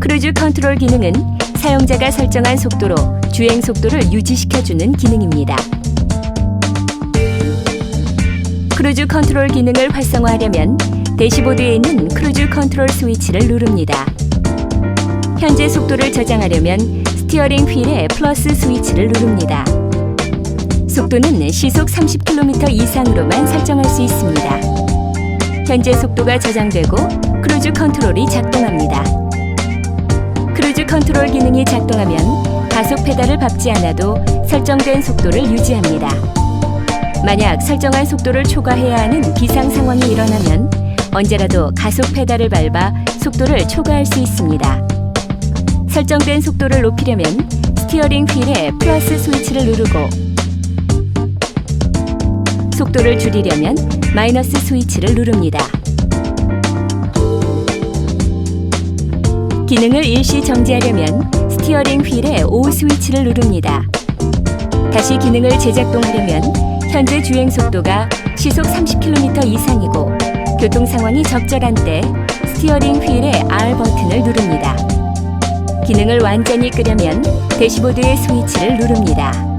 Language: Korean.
크루즈 컨트롤 기능은 사용자가 설정한 속도로 주행 속도를 유지시켜주는 기능입니다. 크루즈 컨트롤 기능을 활성화하려면 대시보드에 있는 크루즈 컨트롤 스위치를 누릅니다. 현재 속도를 저장하려면 스티어링 휠의 플러스 스위치를 누릅니다. 속도는 시속 30km 이상으로만 설정할 수 있습니다. 현재 속도가 저장되고 크루즈 컨트롤이 작동합니다. 크루즈 컨트롤 기능이 작동하면 가속 페달을 밟지 않아도 설정된 속도를 유지합니다. 만약 설정한 속도를 초과해야 하는 비상 상황이 일어나면 언제라도 가속 페달을 밟아 속도를 초과할 수 있습니다. 설정된 속도를 높이려면 스티어링 휠의 플러스 스위치를 누르고 속도를 줄이려면 마이너스 스위치를 누릅니다. 기능을 일시 정지하려면 스티어링 휠의 O 스위치를 누릅니다. 다시 기능을 재작동하려면 현재 주행 속도가 시속 30km 이상이고 교통 상황이 적절한 때 스티어링 휠의 R 버튼을 누릅니다. 기능을 완전히 끄려면 대시보드의 스위치를 누릅니다.